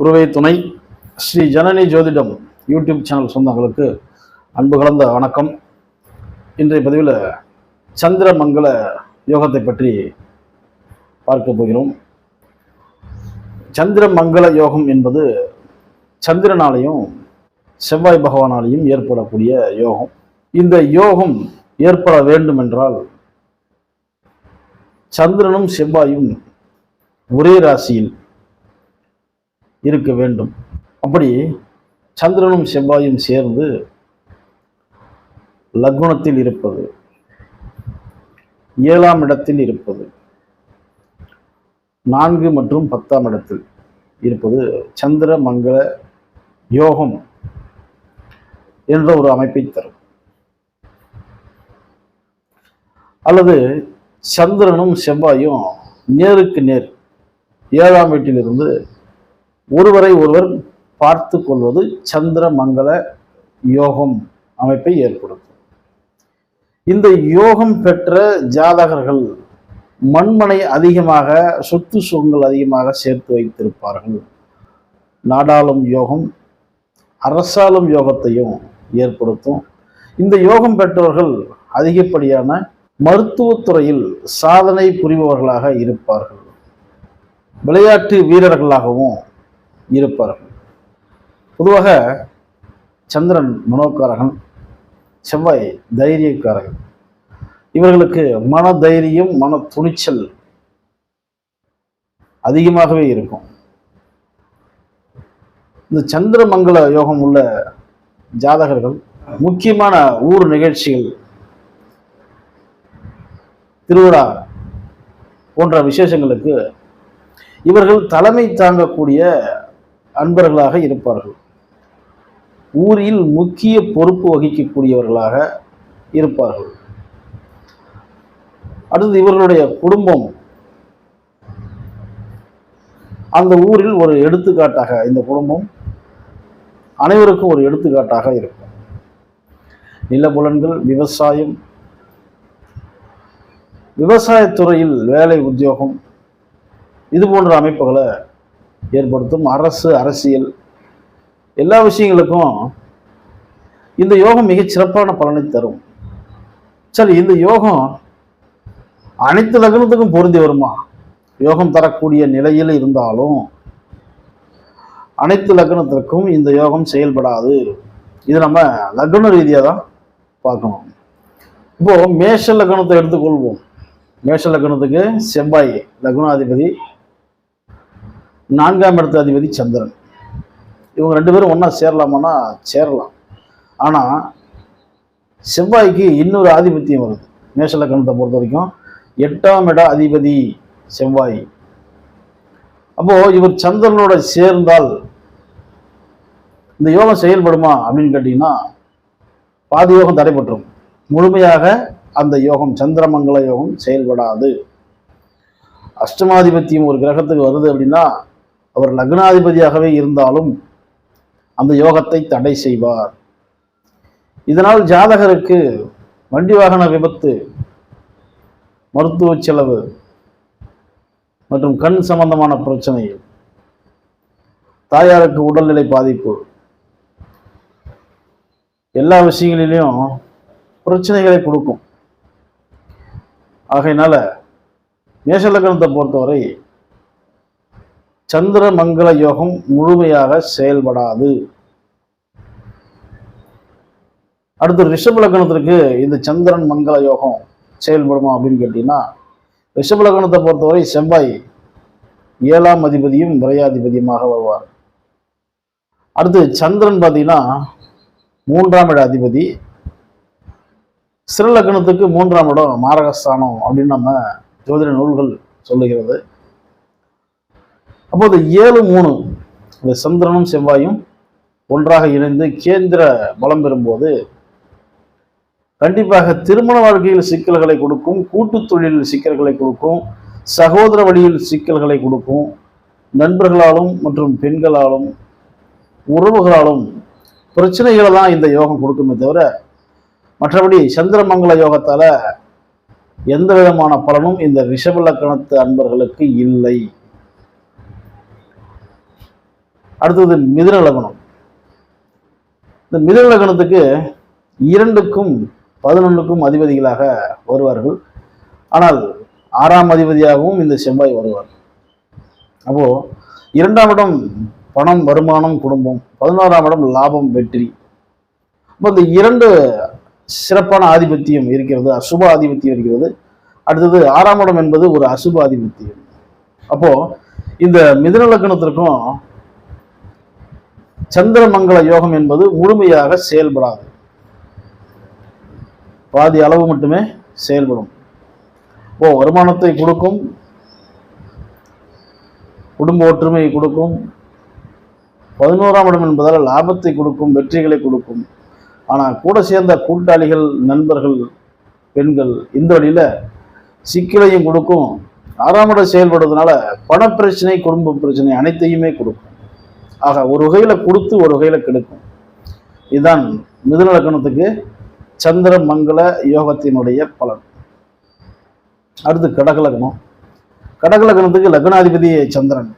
குருவை துணை ஸ்ரீ ஜனனி ஜோதிடம் யூடியூப் சேனல் சொந்தங்களுக்கு அன்பு கலந்த வணக்கம். இன்றைய பதிவில் சந்திரமங்கல யோகத்தை பற்றி பார்க்க போகிறோம். சந்திரமங்கல யோகம் என்பது சந்திரனாலையும் செவ்வாய் பகவானாலையும் ஏற்படக்கூடிய யோகம். இந்த யோகம் ஏற்பட வேண்டும் என்றால் சந்திரனும் செவ்வாயும் ஒரே ராசியில் இருக்க வேண்டும். அப்படி சந்திரனும் செவ்வாயும் சேர்ந்து லக்னத்தில் இருப்பது ஏழாம் இடத்தில் இருப்பது நான்கு மற்றும் பத்தாம் இடத்தில் இருப்பது சந்திர மங்கள யோகம் என்ற ஒரு அமைப்பை தரும். அல்லது சந்திரனும் செவ்வாயும் நேருக்கு நேர் ஏழாம் வீட்டிலிருந்து ஒருவரை ஒருவர் பார்த்து கொள்வது சந்திர மங்கள யோகம் அமைப்பை ஏற்படுத்தும். இந்த யோகம் பெற்ற ஜாதகர்கள் மண்மனை அதிகமாக சொத்து சுகங்கள் அதிகமாக சேர்த்து வைத்திருப்பார்கள். நாடாளும் யோகம் அரசாளும் யோகத்தையும் ஏற்படுத்தும். இந்த யோகம் பெற்றவர்கள் அதிகப்படியான மருத்துவத்துறையில் சாதனை புரிபவர்களாக இருப்பார்கள். விளையாட்டு வீரர்களாகவும் இருப்பார்கள் பொதுவாக சந்திரன் மனோக்காரகன் செவ்வாய் தைரியக்காரகன். இவர்களுக்கு மன தைரியம் மன துணிச்சல் அதிகமாகவே இருக்கும். இந்த சந்திரமங்கல யோகம் உள்ள ஜாதகர்கள் முக்கியமான ஊர் நிகழ்ச்சிகள் திருவிழா போன்ற விசேஷங்களுக்கு இவர்கள் தலைமை தாங்கக்கூடிய அன்பர்களாக இருப்பார்கள். ஊரில் முக்கிய பொறுப்பு வகிக்கக்கூடியவர்களாக இருப்பார்கள். அடுத்து இவர்களுடைய குடும்பம். அந்த ஊரில் ஒரு எடுத்துக்காட்டாக இந்த குடும்பம் அனைவருக்கும் ஒரு எடுத்துக்காட்டாக இருக்கும். நிலபுலன்கள் விவசாயம். விவசாயத்துறையில் வேலை உத்தியோகம். இது போன்ற அமைப்புகளை ஏற்படுத்தும் அரசு அரசியல். எல்லா விஷயங்களுக்கும் இந்த யோகம் மிகச் சிறப்பான பலனை தரும். சரி இந்த யோகம் அனைத்து லக்னத்துக்கும் பொருந்தி வருமா? யோகம் தரக்கூடிய நிலையில் இருந்தாலும் அனைத்து லக்னத்திற்கும் இந்த யோகம் செயல்படாது. இது நம்ம லக்ன ரீதியாக தான் பார்க்கணும். இப்போது மேஷ லக்னத்தை எடுத்துக்கொள்வோம். மேஷ லக்னத்துக்கு செவ்வாய் லக்னாதிபதி நான்காம் இடத்து அதிபதி சந்திரன். இவங்க ரெண்டு பேரும் ஒன்றா சேரலாமான்னா சேரலாம். ஆனால் செவ்வாய்க்கு இன்னொரு ஆதிபத்தியம் வருது. மேஷலக்கணத்தை பொறுத்த வரைக்கும் எட்டாம் இட அதிபதி செவ்வாய். அப்போ இவர் சந்திரனோட சேர்ந்தால் இந்த யோகம் செயல்படுமா அப்படின்னு கேட்டீங்கன்னா பாதி யோகம் தடைபட்டுரும். முழுமையாக அந்த யோகம் சந்திரமங்கல யோகம் செயல்படாது. அஷ்டமாதிபத்தியம் ஒரு கிரகத்துக்கு வருது அப்படின்னா அவர் லக்னாதிபதியாகவே இருந்தாலும் அந்த யோகத்தை தடை செய்வார். இதனால் ஜாதகருக்கு வண்டி வாகன விபத்து மருத்துவ செலவு மற்றும் கண் சம்பந்தமான பிரச்சனை தாயாருக்கு உடல்நிலை பாதிப்பு எல்லா விஷயங்களிலையும் பிரச்சனைகளை கொடுக்கும். ஆகையினால மேஷலக்கணத்தை பொறுத்தவரை சந்திர மங்கள யோகம் முழுமையாக செயல்படாது. அடுத்து ரிஷப லக்னத்திற்கு இந்த சந்திரன் மங்கள யோகம் செயல்படுமா அப்படின்னு கேட்டீங்கன்னா ரிஷப லக்னத்தை பொறுத்தவரை செவ்வாய் ஏழாம் அதிபதியும் விரையாதிபதியுமாக வருவார். அடுத்து சந்திரன் பார்த்தீங்கன்னா மூன்றாம் இட அதிபதி. சிற லக்னத்துக்கு மூன்றாம் இடம் மாரகஸ்தானம் அப்படின்னு நம்ம ஜோதிட நூல்கள் சொல்லுகிறது. அப்போது ஏழு மூணு இந்த சந்திரனும் செவ்வாயும் ஒன்றாக இணைந்து கேந்திர பலம் பெறும்போது கண்டிப்பாக திருமண வாழ்க்கையில் சிக்கல்களை கொடுக்கும் கூட்டு தொழிலில் சிக்கல்களை கொடுக்கும் சகோதர வழியில் சிக்கல்களை கொடுக்கும் நண்பர்களாலும் மற்றும் பெண்களாலும் உறவுகளாலும் பிரச்சனைகளை தான் இந்த யோகம் கொடுக்குமே தவிர மற்றபடி சந்திரமங்கல யோகத்தால எந்த விதமான பலனும் இந்த ரிஷபலக்கணத்து அன்பர்களுக்கு இல்லை. அடுத்தது மிதுன லக்னம். இந்த மிதுன லக்னத்துக்கு இரண்டுக்கும் பதினொன்றுக்கும் அதிபதிகளாக வருவார்கள். ஆனால் ஆறாம் அதிபதியாகவும் இந்த செவ்வாய் வருவார். அப்போ இரண்டாம் இடம் பணம் வருமானம் குடும்பம். பதினோராம் இடம் லாபம் வெற்றி. அப்போ இந்த இரண்டு சிறப்பான ஆதிபத்தியம் இருக்கிறது அசுப ஆதிபத்தியம் இருக்கிறது. அடுத்தது ஆறாம் இடம் என்பது ஒரு அசுப ஆதிபத்தியம். அப்போ இந்த மிதுன லக்னத்திற்கும் சந்திரமங்கல யோகம் என்பது முழுமையாக செயல்படாது. பாதி அளவு மட்டுமே செயல்படும். ஓ வருமானத்தை கொடுக்கும். குடும்ப ஒற்றுமையை கொடுக்கும். பதினோராம் இடம் என்பதால் லாபத்தை கொடுக்கும் வெற்றிகளை கொடுக்கும். ஆனால் கூட சேர்ந்த கூட்டாளிகள் நண்பர்கள் பெண்கள் இந்த வழியில் சிக்கலையும் கொடுக்கும். ஆறாம் இடம் செயல்படுறதுனால பணப்பிரச்சனை குடும்ப பிரச்சனை அனைத்தையுமே கொடுக்கும். ஆக ஒரு வகையில கொடுத்து ஒரு வகையில கெடுக்கும். இதுதான் மிதுன லக்னத்துக்கு சந்திர மங்கள யோகத்தினுடைய பலன். அடுத்து கடக லக்னம். கடக லக்னத்துக்கு லக்னாதிபதி சந்திரன்.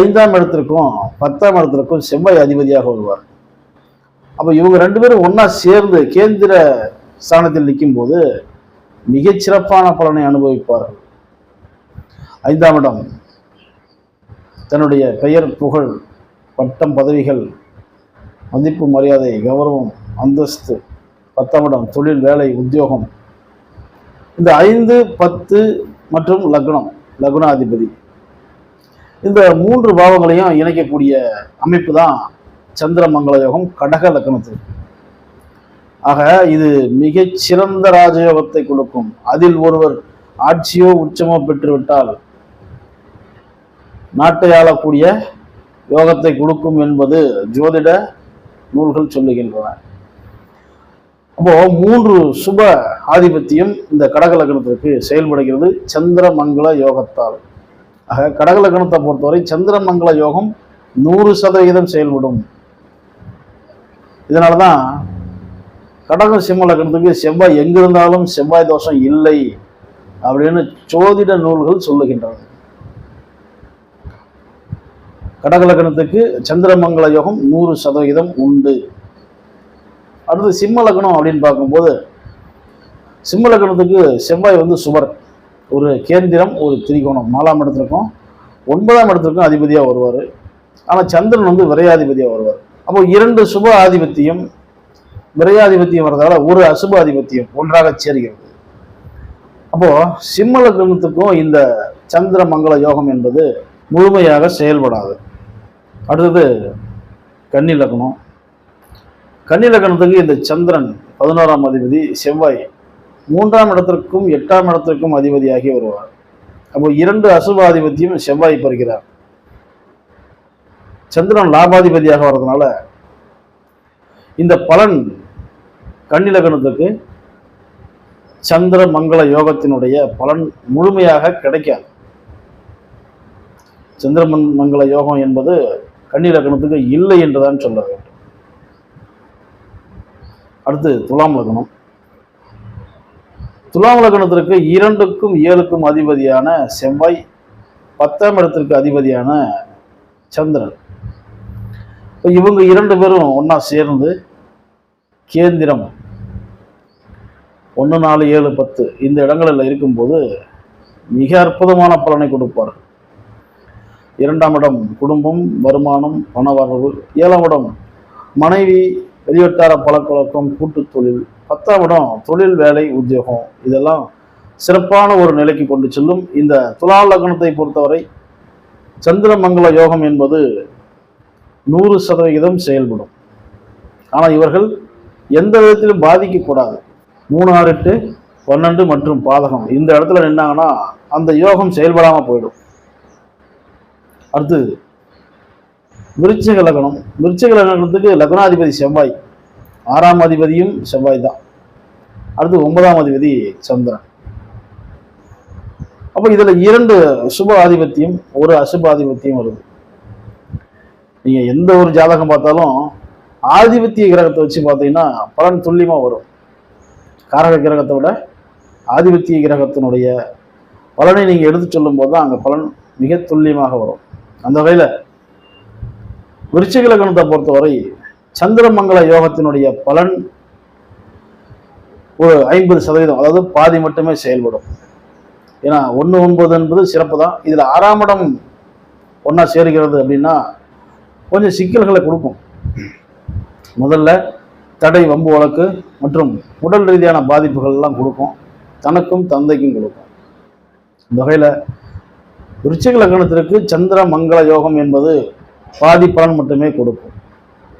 ஐந்தாம் இடத்திற்கும் பத்தாம் இடத்திற்கும் செவ்வாய் அதிபதியாக வருவார். அப்ப இவங்க ரெண்டு பேரும் ஒன்றா சேர்ந்து கேந்திர ஸ்தானத்தில் நிற்கும் போது மிகச் சிறப்பான பலனை அனுபவிப்பார்கள். ஐந்தாம் இடம் தன்னுடைய பெயர் புகழ் பட்டம் பதவிகள் மதிப்பு மரியாதை கௌரவம் அந்தஸ்து பத்தாமிடம் தொழில் வேலை உத்தியோகம். இந்த ஐந்து பத்து மற்றும் லக்னம் லக்னாதிபதி. இந்த மூன்று பாவங்களையும் இணைக்கக்கூடிய அமைப்பு தான் சந்திரமங்கல யோகம் கடக லக்னத்தில். ஆக இது மிகச்சிறந்த ராஜயோகத்தை கொடுக்கும். அதில் ஒருவர் ஆட்சியோ உச்சமோ பெற்றுவிட்டால் நாட்டை ஆளக்கூடிய யோகத்தை கொடுக்கும் என்பது ஜோதிட நூல்கள் சொல்லுகின்றன. அப்போ மூன்று சுப ஆதிபத்தியம் இந்த கடகலக்கணத்திற்கு செயல்படுகிறது. செயல்படுகிறது சந்திரமங்கல யோகத்தால். ஆக கடகலக்கணத்தை பொறுத்தவரை பொறுத்தவரை சந்திரமங்கல யோகம் நூறு சதவிகிதம் செயல்படும். இதனால தான் கடக சிம்ம லக்னத்துக்கு செவ்வாய் எங்கிருந்தாலும் செவ்வாய் தோஷம் இல்லை அப்படின்னு ஜோதிட நூல்கள் சொல்லுகின்றன. கடகலக்கணத்துக்கு சந்திரமங்கள சந்திரமங்கல யோகம் நூறு சதவிகிதம் உண்டு. அடுத்து சிம்ம லக்னம் அப்படின்னு பார்க்கும்போது சிம்ம லக்னத்துக்கு செவ்வாய் வந்து சுவர் ஒரு கேந்திரம் ஒரு திரிகோணம். நாலாம் இடத்திற்கும் ஒன்பதாம் இடத்திற்கும் அதிபதியாக வருவார். ஆனால் சந்திரன் வந்து விரையாதிபதியாக வருவார். அப்போ இரண்டு சுப ஆதிபத்தியம் விரையாதிபத்தியம் வரதால ஒரு அசுப ஆதிபத்தியம் ஒன்றாக சேர்கிறது. அப்போது சிம்ம லக்னத்துக்கும் இந்த சந்திர மங்கள யோகம் என்பது முழுமையாக செயல்படாது. அடுத்தது கன்னி லக்னம் கன்னி லக்னத்துக்கு இந்த சந்திரன் பதினோராம் அதிபதி செவ்வாய் மூன்றாம் இடத்திற்கும் எட்டாம் இடத்திற்கும் அதிபதியாகி வருவார். அப்போ இரண்டு அசுபாதிபத்தியும் செவ்வாய் பெறுகிறார் சந்திரன் லாபாதிபதியாக வர்றதுனால இந்த பலன் கன்னி லக்னத்துக்கு சந்திர மங்கள யோகத்தினுடைய பலன் முழுமையாக கிடைக்காது. சந்திர மங்கள யோகம் என்பது கன்னி லக்கணத்துக்கு இல்லை என்றுதான் சொல்ல வேண்டும். அடுத்து துலாம் லக்னம். துலாம் லக்னத்திற்கு இரண்டுக்கும் ஏழுக்கும் அதிபதியான செவ்வாய் பத்தாம் இடத்திற்கு அதிபதியான சந்திரன். இவங்க இரண்டு பேரும் ஒன்றா சேர்ந்து கேந்திரம் ஒன்று நாலு ஏழு பத்து இந்த இடங்களில் இருக்கும்போது மிக அற்புதமான பலனை கொடுப்பார்கள். இரண்டாம் இடம் குடும்பம் வருமானம் பண வரவு ஏழாம் இடம் மனைவி வெளிவட்டார பழக்கவழக்கம் கூட்டு தொழில். பத்தாம் இடம் தொழில் வேலை உத்தியோகம். இதெல்லாம் சிறப்பான ஒரு நிலைக்கு கொண்டு செல்லும் இந்த துலா லக்னத்தை பொறுத்தவரை சந்திரமங்கல யோகம் என்பது நூறு சதவிகிதம் செயல்படும். ஆனால் இவர்கள் எந்த விதத்திலும் பாதிக்கக்கூடாது. மூணு ஆறு எட்டு பன்னெண்டு மற்றும் பாதகம். இந்த இடத்துல நின்னாங்கன்னா அந்த யோகம் செயல்படாமல் போயிடும். அடுத்து விருச்சிக லக்னம். விருச்சிக லக்னத்துக்கு லக்னாதிபதி செவ்வாய். ஆறாம் அதிபதியும் செவ்வாய் தான். அடுத்து ஒன்பதாம் அதிபதி சந்திரன். அப்போ இதில் இரண்டு சுப ஆதிபத்தியம் ஒரு அசுப ஆதிபத்தியம் வருது. நீங்கள் எந்த ஒரு ஜாதகம் பார்த்தாலும் ஆதிபத்திய கிரகத்தை வச்சு பார்த்தீங்கன்னா பலன் துல்லியமாக வரும். காரக கிரகத்தை விட ஆதிபத்திய கிரகத்தினுடைய பலனை நீங்கள் எடுத்து சொல்லும் போது தான் அங்கே பலன் மிக துல்லியமாக வரும். அந்த வகையில் விருச்சிக லக்னத்தை பொறுத்தவரை சந்திரமங்கல யோகத்தினுடைய பலன் ஒரு ஐம்பது சதவீதம் அதாவது பாதி மட்டுமே செயல்படும். ஏன்னா ஒன்று ஒன்பது என்பது சிறப்பு தான். இதில் ஆறாம் இடம் ஒன்றா சேருகிறது அப்படின்னா கொஞ்சம் சிக்கல்களை கொடுக்கும். முதல்ல தடை வம்பு வழக்கு மற்றும் உடல் ரீதியான பாதிப்புகள் எல்லாம் கொடுக்கும். தனக்கும் தந்தைக்கும் கொடுக்கும். இந்த வகையில் விருச்சிக லக்னத்திற்கு சந்திர மங்கள யோகம் என்பது பாதி பலன் மட்டுமே கொடுக்கும்.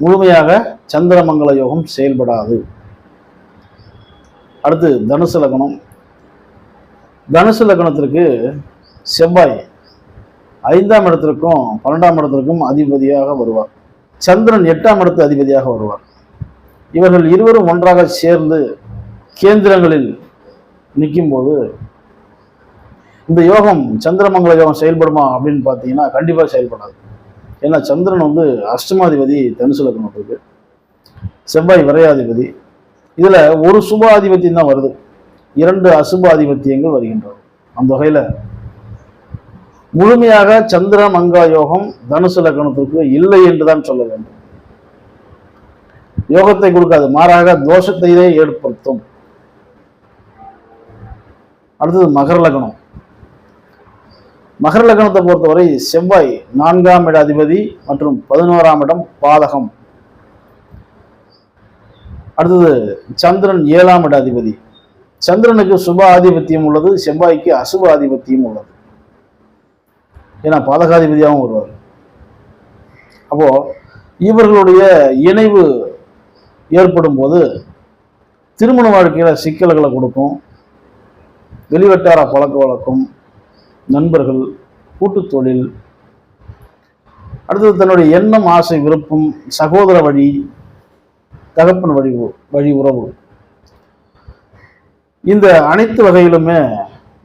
முழுமையாக சந்திர மங்கள யோகம் செயல்படாது. அடுத்து தனுசு லக்னம் தனுசு லக்னத்திற்கு செவ்வாய் ஐந்தாம் இடத்திற்கும் பன்னெண்டாம் இடத்திற்கும் அதிபதியாக வருவார். சந்திரன் எட்டாம் இடத்து அதிபதியாக வருவார். இவர்கள் இருவரும் ஒன்றாக சேர்ந்து கேந்திரங்களில் நிற்கும்போது இந்த யோகம் சந்திரமங்கல யோகம் செயல்படுமா அப்படின்னு பார்த்தீங்கன்னா கண்டிப்பாக செயல்படாது. ஏன்னா சந்திரன் வந்து அஷ்டமாதிபதி தனுசு லக்னத்துக்கு செவ்வாய் விரையாதிபதி. இதுல ஒரு சுபாதிபத்தியம் தான் வருது. இரண்டு அசுபாதிபத்தியங்கள் வருகின்றன. அந்த வகையில் முழுமையாக சந்திர மங்கா யோகம் தனுசு லக்னத்திற்கு இல்லை என்றுதான் சொல்ல வேண்டும். யோகத்தை கொடுக்காது மாறாக தோஷத்தையே ஏற்படுத்தும். அடுத்தது மகர லக்னம். மகர லக்னத்தை பொறுத்தவரை செவ்வாய் நான்காம் இட அதிபதி மற்றும் பதினோராம் இடம் பாதகம். அடுத்தது சந்திரன் ஏழாம் இட அதிபதி. சந்திரனுக்கு சுப ஆதிபத்தியம் உள்ளது செவ்வாய்க்கு அசுப ஆதிபத்தியம் உள்ளது. ஏன்னா பாதகாதிபதியாகவும் வருவார். அப்போ இவர்களுடைய இணைவு ஏற்படும் போது திருமண வாழ்க்கையில் சிக்கல்களை கொடுக்கும் வெளிவட்டார பழக்க வழக்கம் நண்பர்கள் கூட்டு தொழில் அடுத்தது தன்னுடைய எண்ணம் ஆசை விருப்பம் சகோதர வழி தகப்பன் வழி உ- வழி உறவு. இந்த அனைத்து வகையிலுமே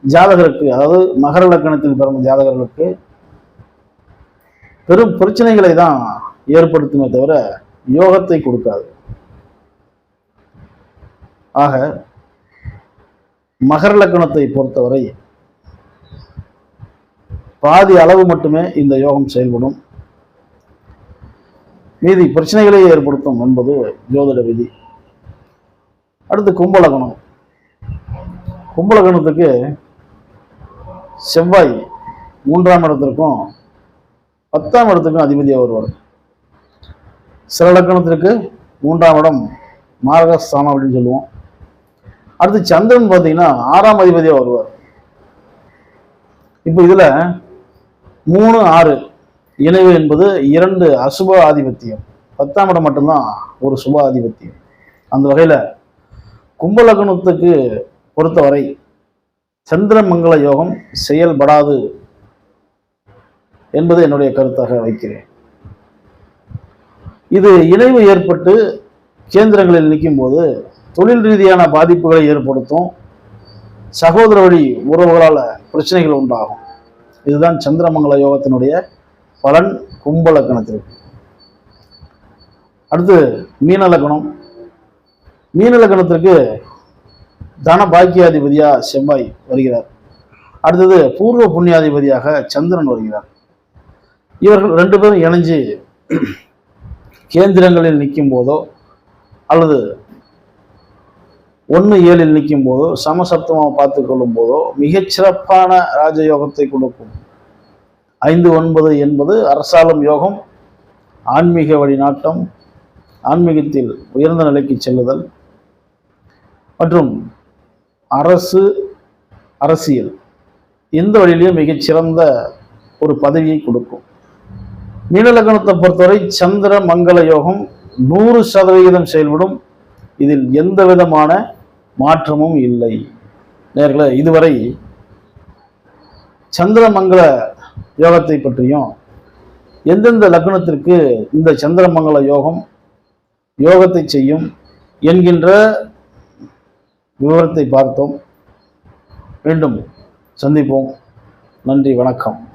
ஜாதகருக்கு அதாவது மகர லக்கணத்தில் பிறந்த ஜாதகர்களுக்கு பெரும் பிரச்சனைகளை தான் ஏற்படுத்துமே தவிர யோகத்தை கொடுக்காது. ஆக மகர லக்கணத்தை பொறுத்தவரை பாதி அளவு மட்டுமே இந்த யோகம் செயல்படும். மீதி பிரச்சனைகளை ஏற்படுத்தும் என்பது ஜோதிட விதி. அடுத்து கும்பலகணம் கும்பலகணத்துக்கு செவ்வாய் மூன்றாம் இடத்திற்கும் பத்தாம் இடத்துக்கும் அதிபதியாக வருவார். சில லக்கணத்திற்கு மூன்றாம் இடம் மாரகஸ்தானம் அப்படின்னு சொல்லுவோம். அடுத்து சந்திரன் பார்த்தீங்கன்னா ஆறாம் அதிபதியாக வருவார். இப்போ இதுல மூணு ஆறு இணைவு என்பது இரண்டு அசுப ஆதிபத்தியம். பத்தாம் இடம் மட்டும்தான் ஒரு சுப ஆதிபத்தியம். அந்த வகையில கும்பலக்னத்துக்கு பொறுத்தவரை சந்திரமங்கல யோகம் செயல்படாது என்பது என்னுடைய கருத்தாக வைக்கிறேன். இது இணைவு ஏற்பட்டு கேந்திரங்களில் நிற்கும் போது தொழில் ரீதியான பாதிப்புகளை ஏற்படுத்தும் சகோதர வழி உறவுகளால் பிரச்சனைகள் உண்டாகும். இதுதான் சந்திரமங்கல யோகத்தினுடைய பலன் கும்ப லக்கணத்திற்கு அடுத்து மீன லக்கணம் மீன லக்கணத்திற்கு தன பாக்கியாதிபதியாக செவ்வாய் வருகிறார். அடுத்தது பூர்வ புண்ணியாதிபதியாக சந்திரன் வருகிறார். இவர்கள் ரெண்டு பேரும் இணைஞ்சு கேந்திரங்களில் நிற்கும் போதோ அல்லது ஒன்று ஏழில் நிற்கும் போதோ சமசப்தமாக பார்த்து கொள்ளும் போதோ மிகச்சிறப்பான ராஜயோகத்தை கொடுக்கும். ஐந்து ஒன்பது என்பது அரசாளும் யோகம் ஆன்மீக வழிநாட்டம் ஆன்மீகத்தில் உயர்ந்த நிலைக்கு செல்லுதல் மற்றும் அரசு அரசியல். எந்த வழியிலையும் மிகச்சிறந்த ஒரு பதவியை கொடுக்கும். மீனலக்கணத்தை பொறுத்தவரை சந்திர மங்கள யோகம் நூறு சதவிகிதம் செயல்படும். இதில் எந்த விதமான மாற்றமும் இல்லை. நேர்களை இதுவரை சந்திரமங்கல யோகத்தை பற்றியும் எந்தெந்த லக்னத்திற்கு இந்த சந்திரமங்கல யோகம் யோகத்தை செய்யும் என்கின்ற விவரத்தை பார்த்தோம். மீண்டும் சந்திப்போம். நன்றி வணக்கம்.